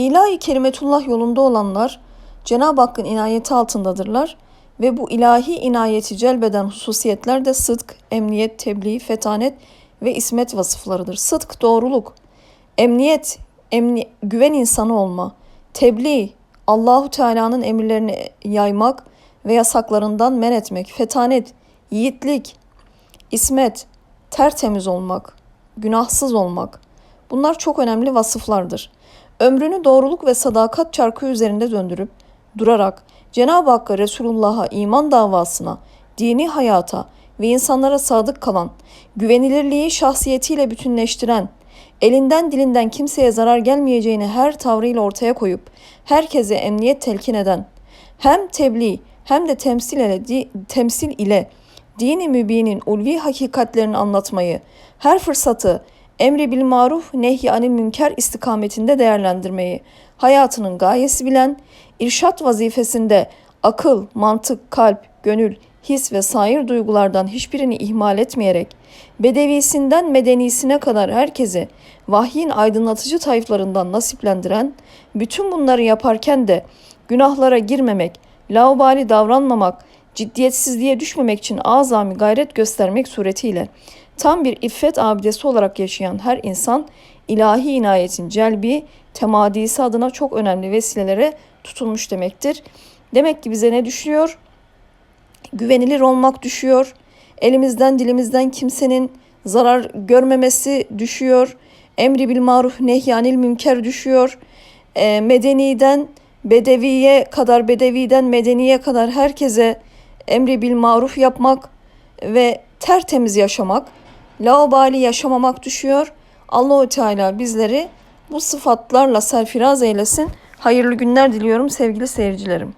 İlahi kelimetullah yolunda olanlar Cenab-ı Hakk'ın inayeti altındadırlar ve bu ilahi inayeti celbeden hususiyetler de sıdk, emniyet, tebliğ, fetanet ve ismet vasıflarıdır. Sıdk doğruluk, emniyet, emni, güven insanı olma, tebliğ, Allahu Teala'nın emirlerini yaymak ve yasaklarından men etmek, fetanet, yiğitlik, ismet, tertemiz olmak, günahsız olmak. Bunlar çok önemli vasıflardır. Ömrünü doğruluk ve sadakat çarkı üzerinde döndürüp durarak Cenab-ı Hakk'a, Resulullah'a, iman davasına, dini hayata ve insanlara sadık kalan, güvenilirliği şahsiyetiyle bütünleştiren, elinden dilinden kimseye zarar gelmeyeceğini her tavrıyla ortaya koyup herkese emniyet telkin eden, hem tebliğ hem de temsil ile, di- temsil ile dini mübinin ulvi hakikatlerini anlatmayı, her fırsatı emri bil maruf nehy anil münker istikametinde değerlendirmeyi, hayatının gayesi bilen, irşat vazifesinde akıl, mantık, kalp, gönül, his ve sair duygulardan hiçbirini ihmal etmeyerek, bedevisinden medenisine kadar herkesi vahyin aydınlatıcı tayflarından nasiplendiren, bütün bunları yaparken de günahlara girmemek, laubali davranmamak, ciddiyetsizliğe düşmemek için azami gayret göstermek suretiyle tam bir iffet abidesi olarak yaşayan her insan ilahi inayetin celbi, temadisi adına çok önemli vesilelere tutulmuş demektir. Demek ki bize ne düşüyor? Güvenilir olmak düşüyor. Elimizden dilimizden kimsenin zarar görmemesi düşüyor. Emri bil maruf nehyanil münker düşüyor. E, medeniden bedeviye kadar bedeviden medeniye kadar herkese emri bil maruf yapmak ve tertemiz yaşamak, laubali yaşamamak düşüyor. Allahu Teala bizleri bu sıfatlarla serfiraz eylesin. Hayırlı günler diliyorum sevgili seyircilerim.